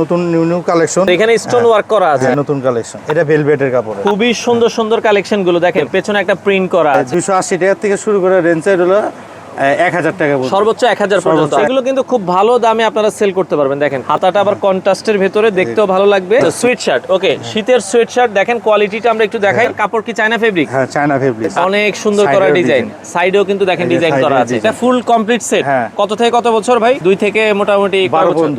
নতুন new new collection. এখানে stone work করা আছে। নতুন কালেকশন। এটা ভেলভেটের কাপড় খুবই সুন্দর সুন্দর কালেকশনগুলো দেখেন পেছনে একটা প্রিন্ট করা আছে। দুশো আশি টাকা থেকে শুরু করে রেঞ্জ হলো এক হাজার টাকা। সর্বোচ্চ এক হাজার পর্যন্ত। এগুলো কিন্তু খুব ভালো দামে আপনারা সেল করতে পারবেন দেখেন। হাতাটা আবার কন্ট্রাস্টের ভেতরে দেখতেও ভালো লাগবে। সুইট শার্ট ওকে শীতের সুইট শার্ট দেখেন কোয়ালিটিটা আমরা একটু দেখাই। কাপড় কি চায়না ফেব্রিক হ্যাঁ চায়না ফেব্রিক অনেক সুন্দর করা ডিজাইন সাইডেও কিন্তু দেখেন ডিজাইন করা আছে। এটা ফুল কমপ্লিট সেট হ্যাঁ। কত থেকে কত বছর ভাই? দুই থেকে মোটামুটি বারো? পর্যন্ত।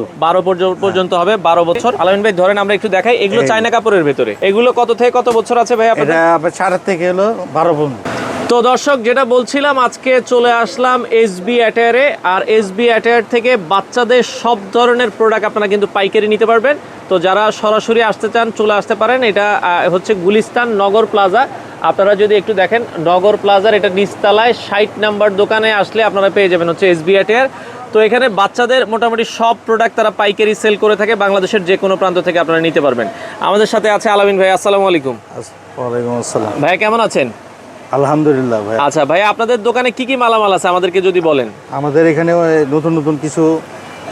পর্যন্ত হবে বারো বছর। আলামিন ভাই ধরেন আমরা একটু দেখাই। এগুলো চায়না কাপড়ের ভেতরে। এগুলো কত থেকে কত বছর আছে ভাই আপনাদের? এটা আপনার সাড়ে থেকে হলো বারো পর্যন্ত। তো দর্শক যেটা বলছিলাম আজকে চলে আসলাম এসবি অ্যাটায়ারে আর এসবি অ্যাটায়ার থেকে বাচ্চাদের সব ধরনের প্রোডাক্ট আপনারা কিন্তু পাইকারি নিতে পারবেন। তো যারা সরাসরি আসতে চান চলে আসতে পারেন। এটা হচ্ছে গুলিস্তান নগর প্লাজা। আপনারা যদি একটু দেখেন নগর প্লাজার এটা নিচতলায় ষাট নাম্বার দোকানে আসলে আপনারা পেয়ে যাবেন হচ্ছে এসবি অ্যাটায়ার তো এখানে বাচ্চাদের মোটামুটি সব প্রোডাক্ট তারা পাইকারি সেল করে থাকে বাংলাদেশের যে কোনো প্রান্ত থেকে আপনারা নিতে পারবেন। আমাদের সাথে আছে আলামিন ভাই আসসালামু আলাইকুম। ওয়ালাইকুম আসসালাম। ভাই কেমন আছেন? আলহামদুলিল্লাহ ভাই। আচ্ছা ভাই আপনাদের দোকানে কি কি মালামাল আছে? আমাদেরকে যদি বলেন। আমাদের এখানে নতুন নতুন কিছু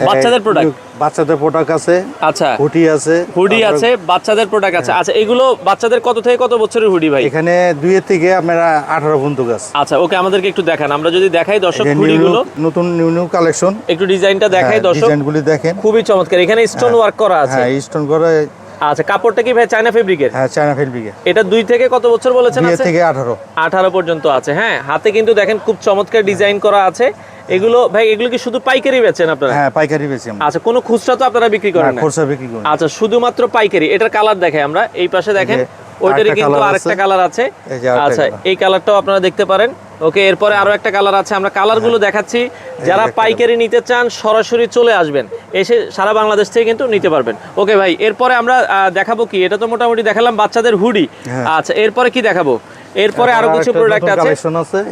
বাচ্চাদের product? বাচ্চাদের প্রোডাক্ট আছে আচ্ছা। হুটি আছে হুডি আছে বাচ্চাদের প্রোডাক্ট আছে। আচ্ছা এগুলো বাচ্চাদের কত থেকে কত বছরের হুডি ভাই? এখানে দুইয়ের থেকে আপনারা আঠারো পর্যন্ত গাছ আচ্ছা ওকে আমাদেরকে একটু দেখান। আমরা যদি দেখাই দর্শক এখানে হুডি new- গুলো নতুন নিউ নিউ কালেকশন একটু ডিজাইনটা দেখাই দর্শক। ডিজাইনগুলি দেখেন। খুবই চমৎকার। এখানে স্টোন ওয়ার্ক করা আছে। হ্যাঁ স্টোন করে আচ্ছা কাপড়টা কি ভাই চায়না ফেব্রিকের হ্যাঁ চায়না ফেব্রিকের এটা দুই থেকে কত বছর বলেছেন আছে? থেকে আঠারো। আঠারো পর্যন্ত আছে হ্যাঁ। হাতে কিন্তু দেখেন খুব চমৎকার ডিজাইন করা আছে। এগুলো ভাই এগুলো কি শুধু পাইকারি বেচেন আপনারা? হ্যাঁ পাইকারি বেচি আমরা। আচ্ছা কোনো খুচরা তো আপনারা বিক্রি করেন না খুচরা বিক্রি করি আচ্ছা শুধুমাত্র পাইকারি এটার কালার দেখে আমরা। এই পাশে দেখেন ওইটারই কিন্তু আরেকটা কালার আছে। আচ্ছা এই কালারটাও আপনারা দেখতে পারেন। ওকে এরপরে আরও একটা কালার আছে। আমরা কালারগুলো দেখাচ্ছি। যারা পাইকারি নিতে চান সরাসরি চলে আসবেন। এসে সারা বাংলাদেশ থেকে কিন্তু নিতে পারবেন। ওকে ভাই এরপরে আমরা দেখাবো কি? এটা তো মোটামুটি দেখালাম বাচ্চাদের হুডি। হ্যাঁ। আচ্ছা এরপরে কি দেখাবো? এরপরে আরও কিছু প্রোডাক্ট আছে।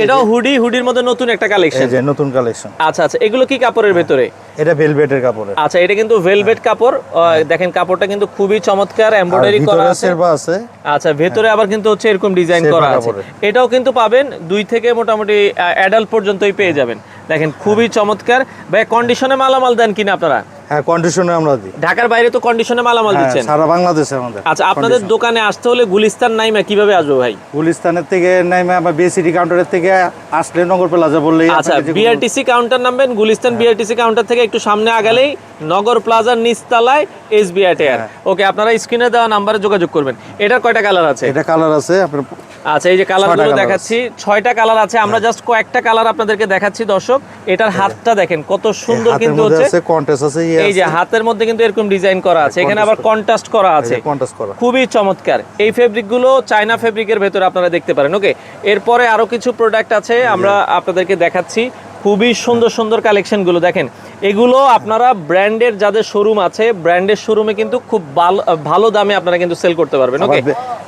এটাও হুডি হুডির মধ্যে নতুন একটা কালেকশন এই যে নতুন কালেকশন আচ্ছা আচ্ছা এগুলো কি কাপড়ের ভেতরে? এটা ভেলভেটের কাপড়ের। আচ্ছা এটা কিন্তু ভেলভেট কাপড়। দেখেন কাপড়টা কিন্তু খুবই চমৎকার এমব্রয়ডারি করা ভিতরে আছে। আছে। আচ্ছা ভেতরে আবার কিন্তু হচ্ছে এরকম ডিজাইন করা করা আছে। এটাও কিন্তু পাবেন দুই থেকে মোটামুটি অ্যাডাল্ট পর্যন্তই পেয়ে যাবেন। দেখেন খুবই চমৎকার। ভাই কন্ডিশনে মালামাল দেন কিনা আপনারা? হ্যাঁ কন্ডিশনে আমরা দিই। ঢাকার বাইরে তো কন্ডিশনে মালামাল হ্যাঁ, দিচ্ছেন। সারা বাংলাদেশে আমাদের আচ্ছা আপনাদের দোকানে আসতে হলে গুলিস্তান নাইমা কীভাবে আসব ভাই? গুলিস্তানের থেকে নাইমে বিএসিটি কাউন্টারের থেকে আসলে নগর প্লাজা বললেই আচ্ছা বিআরটিসি কাউন্টার নামবেন গুলিস্তান হ্যাঁ। বিআরটিসি কাউন্টার থেকে একটু সামনে আগালেই নগর প্লাজার নিচতলায় এসবিআই টায়ার হ্যাঁ। ওকে আপনারা স্ক্রিনে দেওয়া নাম্বারে যোগাযোগ করবেন। এটার কয়টা কালার আছে? এটা কালার আছে আপনার আচ্ছা এই যে কালারগুলো দেখাচ্ছি ছয়টা কালার আছে। আমরা জাস্ট কয়েকটা কালার আপনাদেরকে দেখাচ্ছি দর্শক। এটার হাতটা দেখেন কত সুন্দর কিন্তু হচ্ছে কন্টেস্ট আছে এই যে হাতের মধ্যে কিন্তু এরকম ডিজাইন করা আছে। এখানে আবার কন্ট্রাস্ট করা। আছে। কন্ট্রাস্ট করা। খুবই চমৎকার। এই ফেব্রিকগুলো চায়না ফেব্রিকের ভেতরে আপনারা দেখতে পারেন ওকে এরপরে আরও কিছু প্রোডাক্ট আছে আমরা আপনাদেরকে দেখাচ্ছি। খুবই সুন্দর সুন্দর কালেকশনগুলো দেখেন এগুলো আপনারা ব্র্যান্ডের যাদের শোরুম আছে ব্র্যান্ডের শোরুমে কিন্তু খুব ভালো ভালো দামে আপনারা কিন্তু সেল করতে পারবেন ওকে?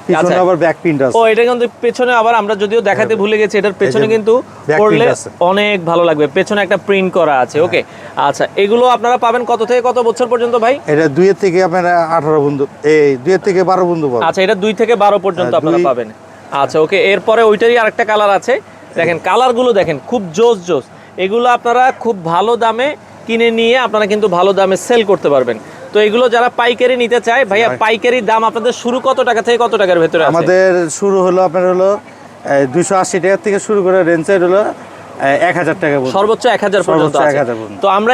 পিছনে আবার ব্যাক প্রিন্ট আছে। ও এটা কিন্তু পেছনে আবার আমরা যদিও দেখাতে ভুলে গেছি এটার পেছনে কিন্তু পড়লে অনেক ভালো লাগবে। পেছনে একটা প্রিন্ট করা আছে হ্যাঁ। ওকে? আচ্ছা এগুলো আপনারা পাবেন কত থেকে কত বছর পর্যন্ত ভাই? এটা দুইয়ের থেকে আপনার আঠারো বন্ধু এই দুইয়ের থেকে বারো বন্ধু পাবেন। আচ্ছা এটা দুই থেকে বারো পর্যন্ত হ্যাঁ, আপনারা পাবেন। আচ্ছা ওকে এরপরে ওইটারই আরেকটা কালার আছে। দেখেন কালারগুলো দেখেন খুব জোস জোস। এগুলো আপনারা খুব ভালো দামে কিনে নিয়ে আপনারা কিন্তু ভালো দামে সেল করতে পারবেন। তো এগুলো যারা পাইকারি নিতে চায় ভাইয়া পাইকারি দাম আপনাদের শুরু কত টাকা থেকে কত টাকার ভেতরে আমাদের শুরু হলো আপনার হলো দুইশো আশি টাকা থেকে শুরু করে রেঞ্জ হলো এক হাজার টাকা সর্বোচ্চ এক হাজার পর্যন্ত সর্বোচ্চ আছে। 1000 পর্যন্ত। তো আমরা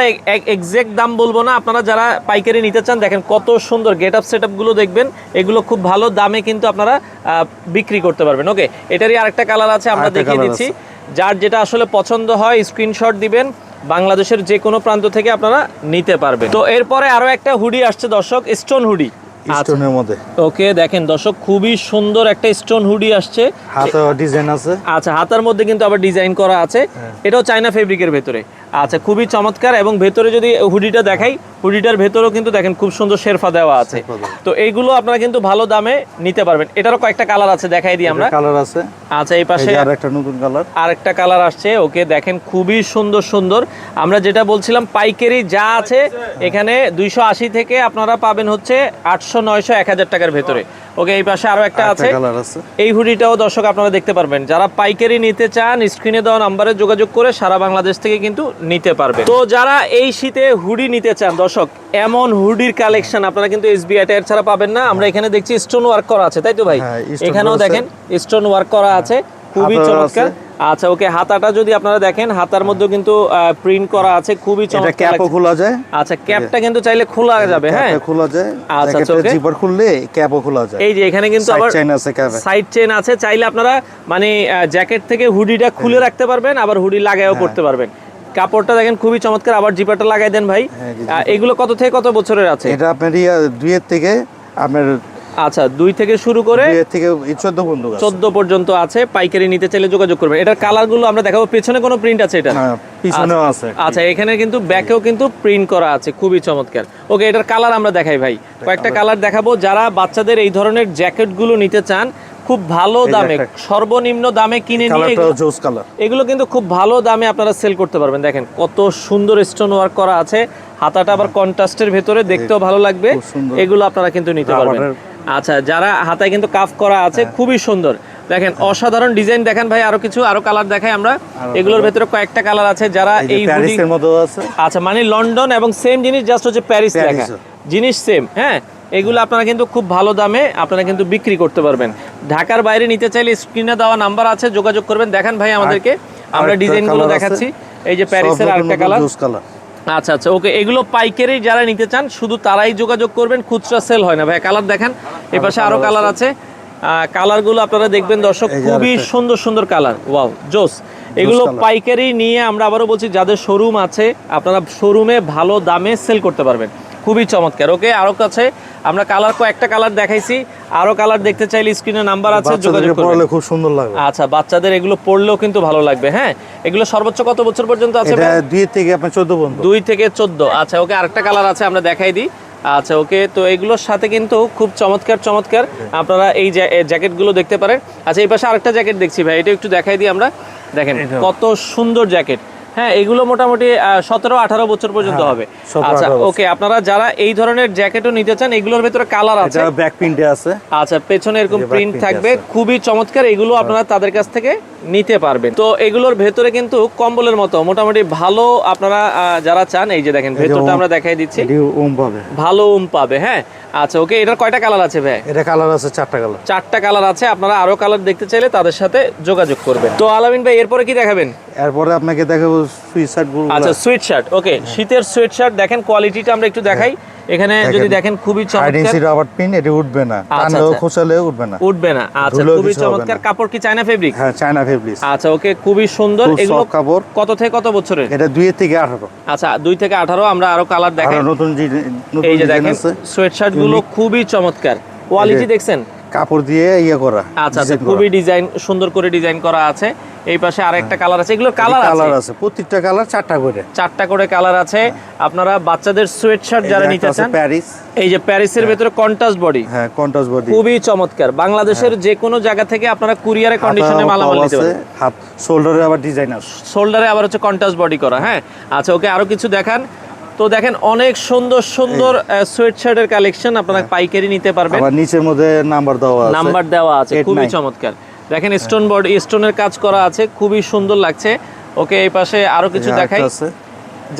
এক্সাক্ট দাম বলব না আপনারা যারা পাইকারি নিতে চান দেখেন কত সুন্দর গেট আপ সেটগুলো দেখবেন এগুলো খুব ভালো দামে কিন্তু আপনারা আহ, বিক্রি করতে পারবেন। ওকে এটারই আরেকটা কালার আছে আমরা দেখিয়ে দিচ্ছি। যার যেটা আসলে পছন্দ হয় স্ক্রিনশট দিবেন। বাংলাদেশের যে কোনো প্রান্ত থেকে আপনারা নিতে পারবেন। তো এরপরে আরও একটা হুডি আসছে দর্শক স্টোন হুডি। স্টোনের মধ্যে। ওকে দেখেন দর্শক খুবই সুন্দর একটা স্টোন হুডি আসছে। হাতে ডিজাইন আছে। আচ্ছা হাতার মধ্যে কিন্তু আবার ডিজাইন করা আছে। এটাও চায়না ফেব্রিকের ভেতরে। আচ্ছা খুবই চমৎকার এবং ভেতরে যদি হুডিটা দেখাই হুডিটার ভেতরেও কিন্তু দেখেন খুব সুন্দর শেরফা দেওয়া আছে। তো এইগুলো আপনারা কিন্তু ভালো দামে নিতে পারবেন। এটারও কয়েকটা কালার আছে দেখাই দিই আমরা। কালার আছে। আচ্ছা এই পাশে যে আর একটা নতুন কালার। আরেকটা কালার আসছে। ওকে দেখেন খুবই সুন্দর সুন্দর। আমরা যেটা বলছিলাম পাইকারি যা আছে এখানে দুইশো আশি থেকে আপনারা পাবেন হচ্ছে আটশো নয়শো এক হাজার টাকার ভেতরে। ওকে এই পাশে আরও একটা আছে। এই হুডিটাও দর্শক আপনারা দেখতে পারবেন। যারা পাইকারি নিতে চান স্ক্রিনে দেওয়া নাম্বারে যোগাযোগ করে সারা বাংলাদেশ থেকে কিন্তু নিতে পারবে তো যারা এই শীতে হুডি নিতে চান দর্শক এমন হুডির কালেকশন আপনারা কিন্তু এসবিআই টায়ার ছাড়া পাবেন না। আমরা এখানে দেখছি স্টোন ওয়ার্ক করা আছে তাই তো ভাই? হ্যাঁ, এখানেও দেখেন স্টোন ওয়ার্ক করা আছে। খুবই চমৎকার। আচ্ছা ওকে হাতাটা যদি আপনারা দেখেন হাতার মধ্যে কিন্তু প্রিন্ট করা আছে খুবই এটা চমৎকার ক্যাপও খোলা যায়। আচ্ছা ক্যাপটা কিন্তু চাইলে খোলা যাবে হ্যাঁ? খোলা যায়। আচ্ছা, জ্যাকেটের জিপার খুললে ক্যাপও খোলা যায়। এই যে এখানে কিন্তু সাইড আবার চেইন আছে ক্যাপে। সাইড চেন আছে। চাইলে আপনারা মানে জ্যাকেট থেকে হুডিটা খুলে রাখতে পারবেন আবার হুডি লাগায়ও হ্যাঁ। পড়তে পারবেন। কাপড়টা দেখেন খুবই চমৎকার। আবার জিপারটা লাগাই দেন ভাই। হ্যাঁ, এগুলো কত থেকে কত বছরের আছে? এটা আপনার ইয়া দুইয়ের থেকে আপনার আচ্ছা দুই থেকে শুরু করে থেকে চোদ্দ পর্যন্ত আছে। চোদ্দ পর্যন্ত আছে পাইকারি নিতে চাইলে যোগাযোগ করবেন। এটার কালারগুলো আমরা দেখাবো পেছনে কোনো প্রিন্ট আছে এটা? হ্যাঁ পিছনেও আছে। আচ্ছা এখানে কিন্তু ব্যাকেও কিন্তু প্রিন্ট করা আছে খুবই চমৎকার। ওকে এটার কালার আমরা দেখাই ভাই। কয়েকটা কালার। দেখাবো যারা বাচ্চাদের এই ধরনের জ্যাকেটগুলো নিতে চান খুব ভালো দামে সর্বনিম্ন দামে কিনে নিয়ে এগুলো- কিন্তু খুব ভালো দামে আপনারা সেল করতে পারবেন। দেখেন কত সুন্দর স্টোন ওয়ার্ক করা আছে। হাতাটা আবার কন্ট্রাস্টের ভেতরে দেখতেও ভালো লাগবে। এগুলো আপনারা কিন্তু নিতে পারবেন। আচ্ছা যারা হাতায় কিন্তু কাফ করা আছে হ্যাঁ। খুবই সুন্দর। দেখেন অসাধারণ ডিজাইন দেখেন ভাই আরও কিছু আরও কালার দেখাই আমরা। এগুলোর ভেতরে কয়েকটা কালার আছে যারা এই প্যারিসের মধ্যে আছে। আচ্ছা মানে লন্ডন এবং সেম জিনিস জাস্ট হচ্ছে প্যারিস লেখা। জিনিস সেম হ্যাঁ? এগুলো আপনারা কিন্তু খুব ভালো দামে আপনারা কিন্তু বিক্রি করতে পারবেন। ঢাকার বাইরে নিতে চাইলে স্ক্রিনে দেওয়া নাম্বার আছে যোগাযোগ করবেন। দেখেন ভাই আমাদেরকে। আমরা ডিজাইনগুলো দেখাচ্ছি। এই যে প্যারিসের আরেকটা কালার কালার আচ্ছা আচ্ছা ওকে এগুলো পাইকারি যারা নিতে চান শুধু তারাই যোগাযোগ করবেন খুচরা সেল হয় না। ভাই কালার দেখেন। এই পাশে আরও কালার আছে। কালারগুলো আপনারা দেখবেন দর্শক খুবই সুন্দর সুন্দর কালার। ওয়াও জোস। এগুলো পাইকারি নিয়ে আমরা আবারও বলছি যাদের শোরুম আছে আপনারা শোরুমে ভালো দামে সেল করতে পারবেন। খুবই চমৎকার ওকে আরও কাছে আমরা কালার কয়েকটা কালার দেখাইছি। আরও কালার দেখতে চাইলে স্ক্রিনে নাম্বার আছে যোগাযোগ পড়ালে খুব সুন্দর লাগবে। আচ্ছা বাচ্চাদের এগুলো পড়লেও কিন্তু ভালো লাগবে হ্যাঁ? এগুলো সর্বোচ্চ কত বছর পর্যন্ত আছে এটা ভাই? দুই থেকে আপনার চোদ্দ পর্যন্ত। দুই থেকে চোদ্দ আচ্ছা ওকে আরেকটা কালার আছে আমরা দেখাই দিই। আচ্ছা ওকে তো এগুলোর সাথে কিন্তু খুব চমৎকার চমৎকার। আপনারা এই জ্যাকেটগুলো জ্যাকেটগুলো দেখতে পারেন। আচ্ছা এই পাশে আরেকটা জ্যাকেট দেখছি ভাই এটা একটু দেখাই দিই আমরা। দেখেন কত সুন্দর জ্যাকেট। হ্যাঁ এগুলো মোটামুটি সতেরো আঠারো বছর পর্যন্ত হ্যাঁ, হবে। আচ্ছা ওকে আপনারা যারা এই ধরনের জ্যাকেটও নিতে চান এগুলোর ভেতরে কালার আছে। ব্যাক প্রিন্টে আছে। আচ্ছা পেছনে এরকম প্রিন্ট থাকবে। খুবই চমৎকার এগুলো আপনারা তাদের কাছ থেকে নিতে পারবেন। তো এগুলোর ভেতরে কিন্তু কম্বলের মতো মোটামুটি ভালো আপনারা যারা চান এই যে দেখেন ভেতরটা আমরা দেখাই দিচ্ছি। ভালো উম পাবে হ্যাঁ। আচ্ছা ওকে এটার কয়টা কালার আছে ভাই? এটা কালার আছে চারটা কালার। চারটা কালার আছে আপনারা আরও কালার দেখতে চাইলে তাদের সাথে যোগাযোগ করবেন। তো আলামিন ভাই এরপরে কি দেখাবেন? এরপরে আপনাকে দেখাবো সুইসাইডগুলো। আচ্ছা সুইট শার্ট ওকে শীতের সুইট শার্ট দেখেন কোয়ালিটিটা আমরা একটু দেখাই। এখানে যদি দেখেন খুবই চমৎকার রাবার পিন এটি উঠবে না। আচ্ছা, টানলেও আচ্ছা। খোঁচালেও উঠবে না। উঠবে না। আচ্ছা খুবই চমৎকার। কাপড় কি চায়না ফেব্রিক হ্যাঁ চায়না ফেব্রিক্স আচ্ছা ওকে খুবই সুন্দর। এগুলো কাপড়। কত থেকে কত বছরের? এটা দুইয়ের থেকে আঠারো। আচ্ছা দুই থেকে আঠারো আমরা আরও কালার দেখাই। নতুন এই যে দেখেন সোয়েট শার্টগুলো খুবই চমৎকার। কোয়ালিটি দেখছেন? কাপড় দিয়ে ইয়ে করা আচ্ছা আচ্ছা খুবই ডিজাইন সুন্দর করে ডিজাইন করা আছে। এই পাশে আরেকটা কালার আছে। এগুলোর কালার কালার আছে? প্রত্যেকটা কালার চারটা করে। চারটা করে কালার আছে। আপনারা বাচ্চাদের সোয়েট শার্ট যারা নিতে চান প্যারিস এই যে প্যারিসের ভেতরে কন্ট্রাস্ট বডি হ্যাঁ কন্ট্রাস্ট বডি খুবই চমৎকার। বাংলাদেশের যে কোনো জায়গা থেকে আপনারা কুরিয়ারে কন্ডিশনে মালামাল নিতে পারেন হাত শোল্ডারে আবার ডিজাইন আছে। শোল্ডারে আবার হচ্ছে কন্ট্রাস্ট বডি করা হ্যাঁ? আচ্ছা ওকে আরও কিছু দেখান। তো দেখেন অনেক সুন্দর সুন্দর সোয়েট শার্টের কালেকশন আপনারা পাইকারি নিতে পারবেন। আবার নিচের মধ্যে নাম্বার দেওয়া আছে। নাম্বার দেওয়া আছে। খুবই চমৎকার। দেখেন স্টোন বডি স্টোনের কাজ করা আছে খুবই সুন্দর লাগছে। ওকে এই পাশে আরও কিছু দেখাই।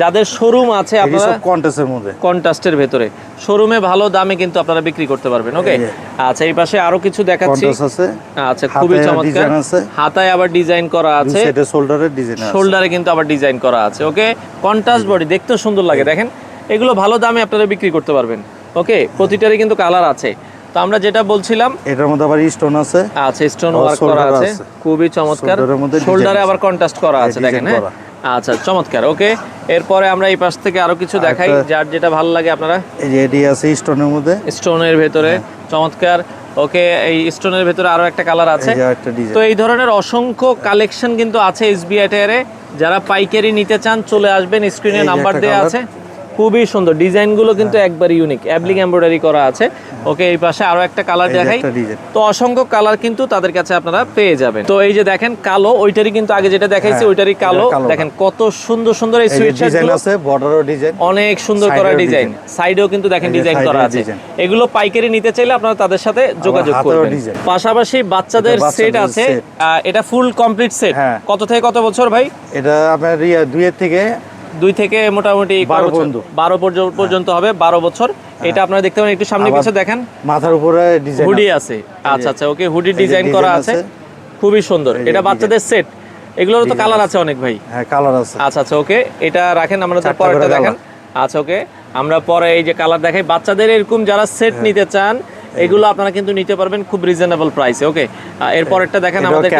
যাদের শোরুম আছে আপনারা কন্টেস্টের মধ্যে। কন্ট্রাস্টের ভেতরে। শোরুমে ভালো দামে কিন্তু আপনারা বিক্রি করতে পারবেন ওকে? আচ্ছা এই পাশে আরও কিছু দেখাচ্ছি। কন্টেস্ট আছে। আচ্ছা খুবই চমৎকার। হাতায় আবার ডিজাইন করা আছে। সাইডে শোল্ডারের ডিজাইন আছে। শোল্ডারে কিন্তু আবার ডিজাইন করা আছে ওকে? কন্ট্রাস্ট বডি দেখতে সুন্দর লাগে দেখেন? এগুলো ভালো দামে আপনারা বিক্রি করতে পারবেন ওকে? প্রতিটারই কিন্তু কালার আছে। তো আমরা যেটা বলছিলাম এটার মধ্যে আবার স্টোন আছে। আচ্ছা স্টোন ওয়ার্ক করা আছে। খুবই চমৎকার। শোল্ডারে আবার কন্ট্রাস্ট করা আছে দেখেন হ্যাঁ? আচ্ছা চমৎকার ওকে। এরপরে আমরা এই পাশ থেকে আরও কিছু দেখাই যার যেটা ভালো লাগে আপনারা। এই যে এটি আছে স্টোনের মধ্যে। স্টোনের ভেতরে চমৎকার। ওকে এই স্টোনের ভেতরে আরও একটা কালার আছে। তো এই ধরনের অসংখ্য কালেকশন কিন্তু আছে এসবিআই টায়ারে যারা পাইকারি নিতে চান চলে আসবেন স্ক্রিনে নাম্বার দেওয়া আছে। খুবই সুন্দর। ডিজাইনগুলো কিন্তু একবার ইউনিক অ্যাবলিং এমব্রয়ডারি করা আছে। ওকে এই পাশে আরও একটা কালার দেখাই। তো অসংখ্য কালার কিন্তু তাদের কাছে আপনারা পেয়ে যাবেন। তো এই যে দেখেন কালো ওইটারই কিন্তু আগে যেটা দেখাইছি হ্যাঁ, ওইটারই কালো। দেখেন কত সুন্দর সুন্দর এই সুইট ডিজাইন আছে বর্ডারও ডিজাইন অনেক সুন্দর করা ডিজাইন সাইডেও কিন্তু দেখেন ডিজাইন করা আছে। এগুলো পাইকারি নিতে চাইলে আপনারা তাদের সাথে যোগাযোগ করবেন। পাশাপাশি বাচ্চাদের সেট আছে। এটা ফুল কমপ্লিট সেট। কত থেকে কত বছর ভাই? এটা আপনার ইয়া দুইয়ের থেকে দুই থেকে মোটামুটি বারো বছর? পর্যন্ত। হবে বারো বছর। এটা আপনারা দেখতে পারেন একটু সামনে কিছু দেখেন। মাথার উপরে হুডি আছে। আচ্ছা আচ্ছা ওকে হুডি ডিজাইন করা আছে। খুবই সুন্দর। এটা বাচ্চাদের সেট এগুলোর তো কালার আছে। অনেক ভাই। হ্যাঁ কালার আছে। আচ্ছা আচ্ছা ওকে এটা রাখেন আমরা তো চারটা পরেরটা করে দেখেন। আচ্ছা ওকে আমরা পরে এই যে কালার দেখাই। বাচ্চাদের এরকম যারা সেট হ্যাঁ। নিতে চান এগুলো আপনারা কিন্তু নিতে পারবেন খুব রিজনেবল প্রাইসে ওকে। এর পরেরটা দেখেন আমাদের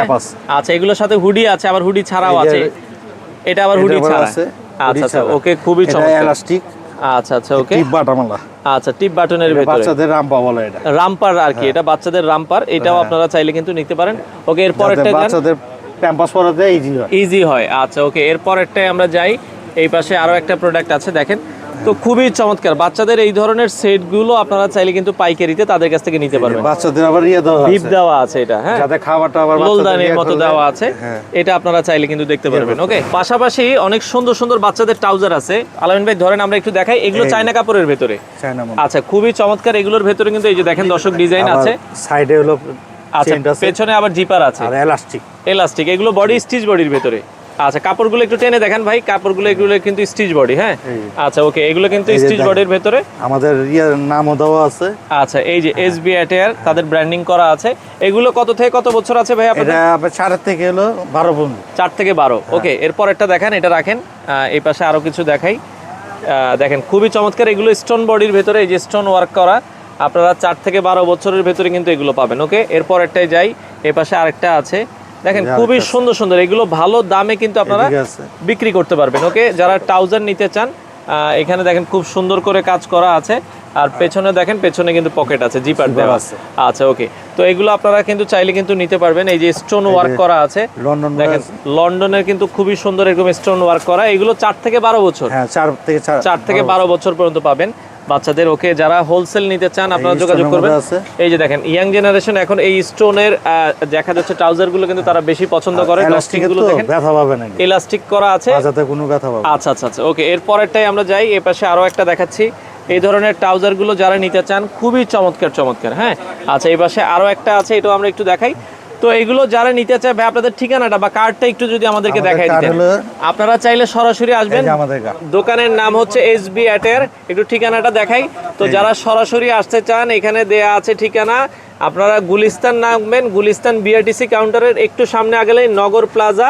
আচ্ছা এগুলোর সাথে হুডি আছে আবার হুডি ছাড়াও আছে। এটা আবার হুডি ছাড়া। আছে, আচ্ছা আচ্ছা ছাড়া। ওকে খুবই চমৎকার। এলাস্টিক আচ্ছা আচ্ছা ওকে। টিপ বাটামালা আচ্ছা টিপ বাটনের ভিতরে। বাচ্চাদের রাম্পা বলে এটা। রামপার আর কি এটা বাচ্চাদের রামপার এটাও হ্যাঁ। আপনারা চাইলে কিন্তু নিতে পারেন। ওকে এরপরেরটা যাতে বাচ্চাদের প্যাম্পাস পরাতে ইজি হয়। ইজি হয় আচ্ছা ওকে আমরা যাই। এই পাশে আরও একটা প্রোডাক্ট আছে দেখেন। তো খুবই চমৎকার। বাচ্চাদের এই ধরনের সেটগুলো আপনারা চাইলে কিন্তু পাইকারিতে তাদের কাছ থেকে নিতে পারবেন। বাচ্চাদের আবার ইয়ে দেওয়া আছে। দেওয়া আছে এটা হ্যাঁ? যাতে খাবারটা আবার বাচ্চাদের মতো দেওয়া আছে। হ্যাঁ। এটা আপনারা চাইলে কিন্তু দেখতে পারবেন ওকে? পাশাপাশি অনেক সুন্দর সুন্দর বাচ্চাদের ট্রাউজার আছে। আলামিন ভাই ধরেন আমরা একটু দেখাই এগুলো চায়না কাপড়ের ভেতরে। চায়না মনে আচ্ছা খুবই চমৎকার এগুলোর ভেতরে কিন্তু এই যে দেখেন দর্শক ডিজাইন আছে। সাইডে হলো আচ্ছা পেছনে আবার জিপার আছে। আর এলাস্টিক। এলাস্টিক এগুলো বডি স্টিচ বডির ভেতরে। আচ্ছা কাপড়গুলো একটু টেনে দেখেন ভাই কাপড়গুলো এগুলো কিন্তু স্টিচ বডি হ্যাঁ? আচ্ছা ওকে এগুলো কিন্তু স্টিচ বডির ভেতরে। আমাদের ইয়ার নামও দেওয়া আছে। আচ্ছা এই যে এস বি অ্যাটেয়ার তাদের ব্র্যান্ডিং করা আছে। এগুলো কত থেকে কত বছর আছে ভাই আপনাদের? এটা আপনার চারের থেকে হলো বারো পর্যন্ত। চার থেকে বারো হ্যাঁ। ওকে এরপর একটা দেখেন এটা রাখেন এই পাশে আরও কিছু দেখাই। আহ, দেখেন খুবই চমৎকার এগুলো স্টোন বডির ভেতরে এই যে স্টোন ওয়ার্ক করা আপনারা চার থেকে বারো বছরের ভেতরে কিন্তু এগুলো পাবেন ওকে এরপর একটাই যাই এই পাশে আরেকটা আছে দেখেন খুবই সুন্দর সুন্দর। এগুলো ভালো দামে কিন্তু আপনারা বিক্রি করতে পারবেন ওকে? যারা ট্রাউজার নিতে চান এখানে দেখেন খুব সুন্দর করে কাজ করা আছে। আর পেছনে দেখেন পেছনে কিন্তু পকেট আছে জিপার দেওয়া। আছে। আচ্ছা ওকে। তো এগুলো আপনারা কিন্তু চাইলে কিন্তু নিতে পারবেন। এই যে স্টোন ওয়ার্ক করা আছে লন্ডন দেখেন লন্ডনের কিন্তু খুবই সুন্দর এরকম স্টোন ওয়ার্ক করা। এগুলো চার থেকে বারো বছর। হ্যাঁ চার থেকে চার থেকে বারো বছর পর্যন্ত পাবেন। বাচ্চাদের ওকে যারা হোলসেল নিতে চান আপনারা যোগাযোগ করবেন। এই যে দেখেন ইয়াং জেনারেশন এখন এই স্টোনের দেখা যাচ্ছে ট্রাউজারগুলো কিন্তু তারা বেশি পছন্দ করে। এলাস্টিকগুলো দেখেন ব্যথা পাবে না এলাস্টিক করা আছে। যাতে কোনো ব্যথা পাবে আচ্ছা আচ্ছা আচ্ছা ওকে এর পরেরটাই আমরা যাই এ পাশে আরও একটা দেখাচ্ছি। এই ধরনের ট্রাউজারগুলো যারা নিতে চান খুবই চমৎকার চমৎকার হ্যাঁ? আচ্ছা এই পাশে আরও একটা আছে এটাও আমরা একটু দেখাই। তো এগুলো যারা নিতে চায় ভাই আপনাদের ঠিকানাটা বা কার্ডটা একটু যদি আমাদেরকে দেখাই দিতেন। আপনারা চাইলে সরাসরি আসবেন। দোকানের নাম হচ্ছে এস বি অ্যাটের একটু ঠিকানাটা দেখাই। তো যারা সরাসরি আসতে চান এখানে দেয়া আছে ঠিকানা। আপনারা গুলিস্তান নামবেন। গুলিস্তান বিআরটিসি কাউন্টারের একটু সামনে আগেলেই নগর প্লাজা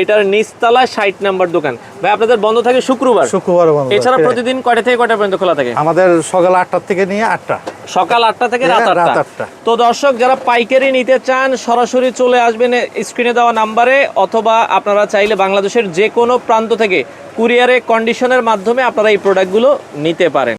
এটার নিচতলা ষাট নাম্বার দোকান। ভাই আপনাদের বন্ধ থাকে শুক্রবার। শুক্রবার বন্ধ। এছাড়া প্রতিদিন কয়টা থেকে কয়টা পর্যন্ত খোলা থাকে? আমাদের সকাল আটটার থেকে নিয়ে আটটা। সকাল আটটা থেকে রাত আটটা। আটটা। তো দর্শক যারা পাইকারি নিতে চান সরাসরি চলে আসবেন স্ক্রিনে দেওয়া নাম্বারে অথবা আপনারা চাইলে বাংলাদেশের যে কোনো প্রান্ত থেকে কুরিয়ারে কন্ডিশনের মাধ্যমে আপনারা এই প্রোডাক্টগুলো নিতে পারেন।